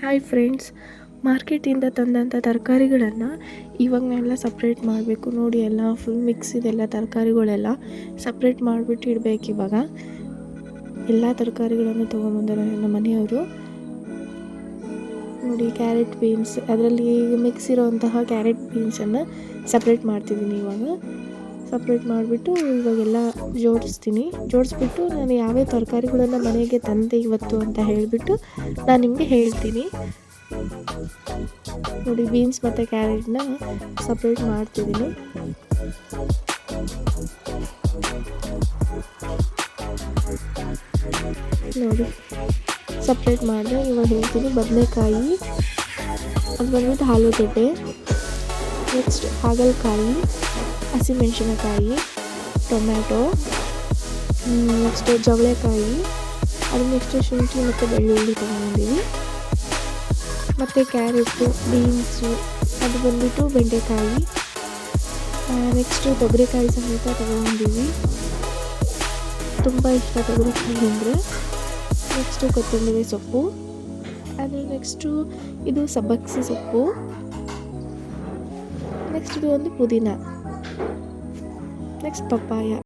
Hi friends ಮಾರ್ಕೆಟಿಂದ ತಂದಂಥ ತರಕಾರಿಗಳನ್ನು ಇವಾಗ ನಾವೆಲ್ಲ ಸಪ್ರೇಟ್ ಮಾಡಬೇಕು. ನೋಡಿ ಎಲ್ಲ ಫುಲ್ ಮಿಕ್ಸ್ ಇದೆಲ್ಲ ತರಕಾರಿಗಳೆಲ್ಲ ಸಪ್ರೇಟ್ ಮಾಡಿಬಿಟ್ಟು ಇಡಬೇಕು ಇವಾಗ. ಎಲ್ಲ ತರಕಾರಿಗಳನ್ನು ತೊಗೊಂಬಂದರೆ ನನ್ನ ಮನೆಯವರು. ನೋಡಿ ಕ್ಯಾರೆಟ್ ಬೀನ್ಸ್ ಅದರಲ್ಲಿ ಮಿಕ್ಸ್ ಇರೋವಂತಹ ಕ್ಯಾರೆಟ್ ಬೀನ್ಸನ್ನು ಸಪ್ರೇಟ್ ಮಾಡ್ತಿದ್ದೀನಿ ಇವಾಗ. ಸಪ್ರೇಟ್ ಮಾಡಿಬಿಟ್ಟು ಇವಾಗೆಲ್ಲ ಜೋಡಿಸ್ತೀನಿ. ಜೋಡಿಸ್ಬಿಟ್ಟು ನಾನು ಯಾವ್ಯಾವ ತರಕಾರಿಗಳನ್ನು ಮನೆಗೆ ತಂದೆ ಇವತ್ತು ಅಂತ ಹೇಳಿಬಿಟ್ಟು ನಾನು ನಿಮಗೆ ಹೇಳ್ತೀನಿ. ನೋಡಿ ಬೀನ್ಸ್ ಮತ್ತು ಕ್ಯಾರೆಟ್ನ ಸಪ್ರೇಟ್ ಮಾಡ್ತಿದ್ದೀನಿ. ನೋಡಿ ಸಪ್ರೇಟ್ ಮಾಡಿದೆ. ಇವಾಗ ಹೇಳ್ತೀನಿ ಬದನೆಕಾಯಿ ಅದು ಬಂದ್ಬಿಟ್ಟು ಆಲೂಗಡ್ಡೆ ನೆಕ್ಸ್ಟ್ ಹಾಗಲಕಾಯಿ. ಹಸಿಮೆಣಸಿನಕಾಯಿ, ಟೊಮ್ಯಾಟೊ ನೆಕ್ಸ್ಟು ಜವಳೆಕಾಯಿ ಅದು ನೆಕ್ಸ್ಟು ಶುಂಠಿ ಮತ್ತು ಬೆಳ್ಳುಳ್ಳಿ ತೊಗೊಂಡಿದ್ದೀವಿ ಮತ್ತು ಕ್ಯಾರೆಟು, ಬೀನ್ಸು, ಅದು ಬಂದುಬಿಟ್ಟು ಬೆಂಡೆಕಾಯಿ ನೆಕ್ಸ್ಟು ತೊಗರಿಕಾಯಿ ಸಮೇತ ತೊಗೊಂಡಿದ್ದೀವಿ ತುಂಬ ಇಷ್ಟ ತೊಗರಿಕಾಯಿ ಅಂದರೆ. ನೆಕ್ಸ್ಟು ಕೊತ್ತಂಬರಿ ಸೊಪ್ಪು. ಅದು ನೆಕ್ಸ್ಟು ಇದು ಸಬ್ಬಕ್ಸಿ ಸೊಪ್ಪು. ನೆಕ್ಸ್ಟ್ ಇದು ಒಂದು ಪುದೀನ. Next papaya